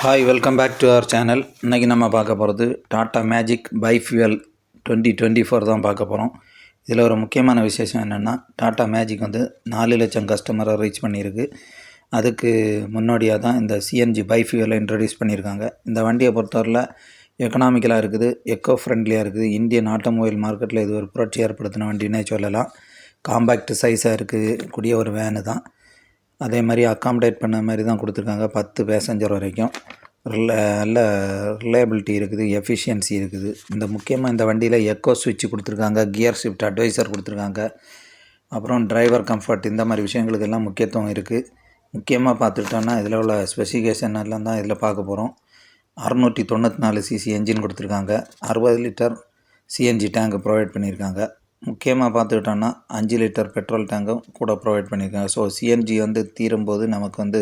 Hi welcome back to our channel இன்றைக்கி நம்ம பார்க்க போகிறது Tata magic bi fuel twenty twenty four தான் பார்க்க போகிறோம் இதில் ஒரு முக்கியமான விசேஷம் என்னென்னா டாட்டா மேஜிக் வந்து நாலு லட்சம் கஸ்டமரை ரீச் பண்ணியிருக்கு. அதுக்கு முன்னோடியாக தான் இந்த சிஎன்ஜி பை ஃபியூயலை இன்ட்ரடியூஸ் பண்ணியிருக்காங்க. இந்த வண்டியை பொறுத்தவரையில் எக்கனாமிக்கலாக இருக்குது எக்கோ ஃப்ரெண்ட்லியாக இருக்குது. இந்தியன் ஆட்டோமொபைல் மார்க்கெட்டில் இது ஒரு புரட்சி ஏற்படுத்தின வண்டினே சொல்லலாம். காம்பேக்ட் சைஸாக இருக்கக்கூடிய ஒரு வேனு தான். அதே மாதிரி அக்காமடேட் பண்ண மாதிரி தான் கொடுத்துருக்காங்க பத்து பேசஞ்சர் வரைக்கும். நல்ல ரிலையபிலிட்டி இருக்குது எஃபிஷியன்சி இருக்குது. இந்த முக்கியமாக இந்த வண்டியில் எக்கோ சுவிட்ச் கொடுத்துருக்காங்க கியர் ஷிஃப்ட் அட்வைசர் கொடுத்துருக்காங்க. அப்புறம் டிரைவர் கம்ஃபர்ட் இந்த மாதிரி விஷயங்களுக்கு எல்லாம் முக்கியத்துவம் இருக்குது முக்கியமாக பார்த்துக்கிட்டோன்னா இதில் உள்ள ஸ்பெசிஃபிகேஷன் எல்லாம் தான் இதில் பார்க்க போகிறோம் அறுநூற்றி தொண்ணூற்றி நாலு சிசி என்ஜின் கொடுத்துருக்காங்க. அறுபது லிட்டர் சிஎன்ஜி டேங்க் ப்ரொவைட் பண்ணியிருக்காங்க. முக்கியமாக பார்த்துக்கிட்டோன்னா அஞ்சு லிட்டர் பெட்ரோல் டேங்கும் கூட ப்ரொவைட் பண்ணியிருக்காங்க. ஸோ சிஎன்ஜி வந்து தீரும்போது நமக்கு வந்து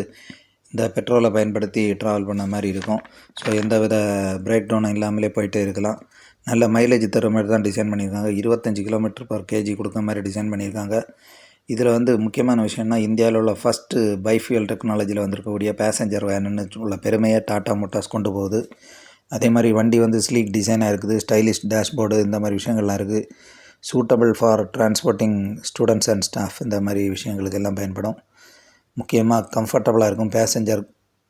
இந்த பெட்ரோலை பயன்படுத்தி ட்ராவல் பண்ண மாதிரி இருக்கும். ஸோ எந்த வித பிரேக் டவுனும் இல்லாமலே போயிட்டே இருக்கலாம். நல்ல மைலேஜ் தர மாதிரி தான் டிசைன் பண்ணியிருக்காங்க. இருபத்தஞ்சி கிலோமீட்டர் பர் கேஜி கொடுக்க மாதிரி டிசைன் பண்ணியிருக்காங்க. இதில் வந்து முக்கியமான விஷயம்னா இந்தியாவில் உள்ள ஃபஸ்ட்டு பைஃபியூல் டெக்னாலஜியில் வந்திருக்கக்கூடிய பேசஞ்சர் வேனுன்னு உள்ள பெருமையை டாட்டா மோட்டார்ஸ் கொண்டு போகுது. அதே மாதிரி வண்டி வந்து ஸ்லீக் டிசைனாக இருக்குது. ஸ்டைலிஷ் டேஷ்போர்டு இந்த மாதிரி விஷயங்கள்லாம் இருக்குது suitable for transporting students and staff இந்த மாதிரி விஷயங்களுக்கு எல்லாம் பயன்படும். முக்கியமாக கம்ஃபர்டபுளாக இருக்கும் பேசஞ்சர்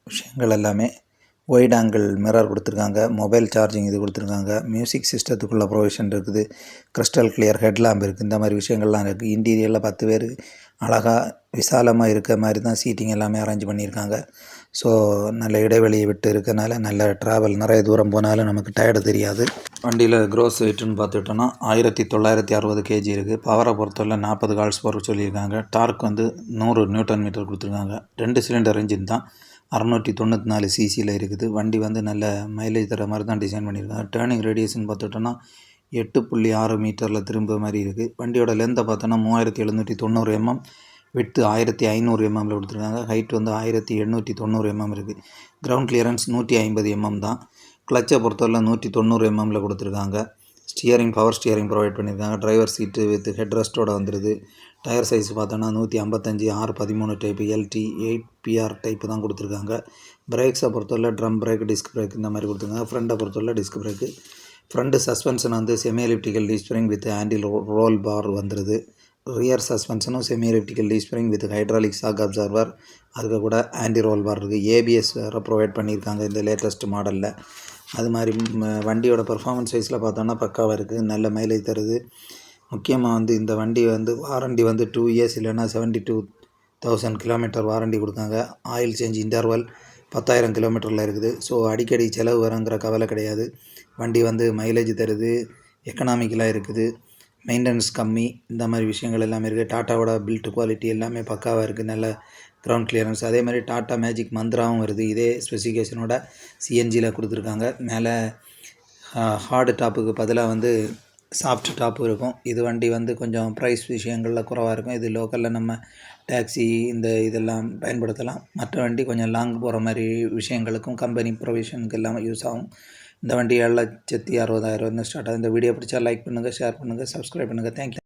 விஷயங்கள் எல்லாமே. ஒயிட் ஆங்கிள் மிரர் கொடுத்துருக்காங்க. மொபைல் சார்ஜிங் இது கொடுத்துருக்காங்க. மியூசிக் சிஸ்டத்துக்குள்ள ப்ரொவிஷன் இருக்குது. கிறிஸ்டல் கிளியர் ஹெட்லாம்ப் இருக்குது இந்த மாதிரி விஷயங்கள்லாம் இருக்குது இன்டீரியரில் பத்து பேர் அழகாக விசாலமாக இருக்க மாதிரி தான் சீட்டிங் எல்லாமே அரேஞ்ச் பண்ணியிருக்காங்க. ஸோ நல்ல இடைவெளியை விட்டு இருக்கனால நல்ல ட்ராவல் நிறைய தூரம் போனாலும் நமக்கு டயர்டு தெரியாது. வண்டியில் க்ரோஸ் வெயிட்டுன்னு பார்த்துக்கிட்டோன்னா ஆயிரத்தி தொள்ளாயிரத்தி அறுபது கேஜி இருக்குது பவரை பொறுத்தவரை நாற்பது கால்ஸ் போகிற சொல்லியிருக்காங்க. டார்க் வந்து நூறு நியூட்டன் மீட்டர் கொடுத்துருக்காங்க. ரெண்டு சிலிண்டர் இன்ஜின் தான். அறநூற்றி தொண்ணூற்றி நாலு சிசியில் இருக்குது. வண்டி வந்து நல்ல மைலேஜ் தர மாதிரி தான் டிசைன் பண்ணியிருக்காங்க. டேர்னிங் ரேடியேஷன் பார்த்துட்டோன்னா எட்டு புள்ளி ஆறு மீட்டரில் திரும்ப மாதிரி இருக்குது வண்டியோட லென்த்தை பார்த்தோன்னா மூவாயிரத்தி எழுநூற்றி தொண்ணூறு எம்எம் விட்டு ஆயிரத்தி ஐநூறு எம்எம்மில் கொடுத்துருக்காங்க. ஹைட் வந்து ஆயிரத்தி எண்ணூற்றி தொண்ணூறு எம்எம் இருக்குது கிரவுண்ட் கிளியரன்ஸ் நூற்றி ஐம்பது எம்எம் தான். கிளச்சை பொறுத்தவரையில் நூற்றி தொண்ணூறு எம்எம்மில் கொடுத்துருக்காங்க. ஸ்டியரிங் பவர் ஸ்டியரிங் ப்ரொவைட் பண்ணியிருக்காங்க. டிரைவர் சீட்டு வித் ஹெட் ரெஸ்ட்டோட வந்துடுது டயர் சைஸ் பார்த்தோன்னா நூற்றி ஐம்பத்தஞ்சு ஆறு பதிமூணு type LT eight PR type தான் கொடுத்துருக்காங்க. பிரேக்ஸை பொறுத்தவரை ட்ரம் பிரேக் டிஸ்க் பிரேக் இந்த மாதிரி கொடுத்துருக்காங்க. ஃப்ரண்ட்டை பொறுத்தவரை டிஸ்க் பிரேக்கு ஃப்ரண்ட்டு சஸ்பென்ஷன் வந்து செமி எலிப்டிக்கல் டீஸ்பிரிங் வித் ஹேண்டில் ரோல் பார் வந்துடுது ரியர் சஸ்பென்ஷனும் செமி எலிப்டிக்கல் டிஸ்பிரிங் வித் ஹைட்ராலிக் ஷாக் அப்சர்வர் அதுக்கு கூட ஆன்டி ரோல் பார் இருக்குது ஏபிஎஸ் வேறு ப்ரொவைட் பண்ணியிருக்காங்க இந்த லேட்டஸ்ட் மாடலில் அது மாதிரி வண்டியோட பர்ஃபார்மன்ஸ் வைஸில் பார்த்தோன்னா பக்காவாக இருக்குது நல்ல மைலேஜ் தருது. முக்கியமாக வந்து இந்த வண்டி வந்து வாரண்டி வந்து டூ இயர்ஸ் இல்லைன்னா seventy two thousand kilometre warranty கொடுத்தாங்க ஆயில் சேஞ்ச் இன்டர்வல் பத்தாயிரம் கிலோமீட்டரில் இருக்குது. ஸோ அடிக்கடி செலவு வருங்கிற கவலை கிடையாது. வண்டி வந்து மைலேஜ் தருது. எக்கனாமிக்கலாக இருக்குது. மெயின்டெனன்ஸ் கம்மி இந்த மாதிரி விஷயங்கள் எல்லாமே இருக்குது டாட்டாவோட பில்ட் குவாலிட்டி எல்லாமே பக்காவாக இருக்குது நல்ல கிரவுண்ட் கிளியரன்ஸ் அதே மாதிரி டாட்டா மேஜிக் மந்த்ராவும் வருது. இதே ஸ்பெசிஃபிகேஷனோட சிஎன்ஜியில் கொடுத்துருக்காங்க. மேலே ஹார்டு டாப்புக்கு பதிலாக வந்து சாஃப்ட் டாப்பு இருக்கும். இது வண்டி வந்து கொஞ்சம் ப்ரைஸ் விஷயங்களில் குறவாக இருக்கும். இது லோக்கலில் நம்ம டேக்ஸி இந்த இதெல்லாம் பயன்படுத்தலாம். மற்ற வண்டி கொஞ்சம் லாங் போகிற மாதிரி விஷயங்களுக்கும் கம்பெனி ப்ரொவிஷனுக்கு எல்லாமே யூஸ் ஆகும். இந்த வண்டி ஏழு லட்சத்தி அறுபதாயிரம் ஸ்டார்ட் ஆகுது. இந்த வீடியோ பிடிச்சா லைக் பண்ணுங்கள் ஷேர் பண்ணுங்கள் சப்ஸ்கிரைப் பண்ணுங்கள் தேங்க்யூ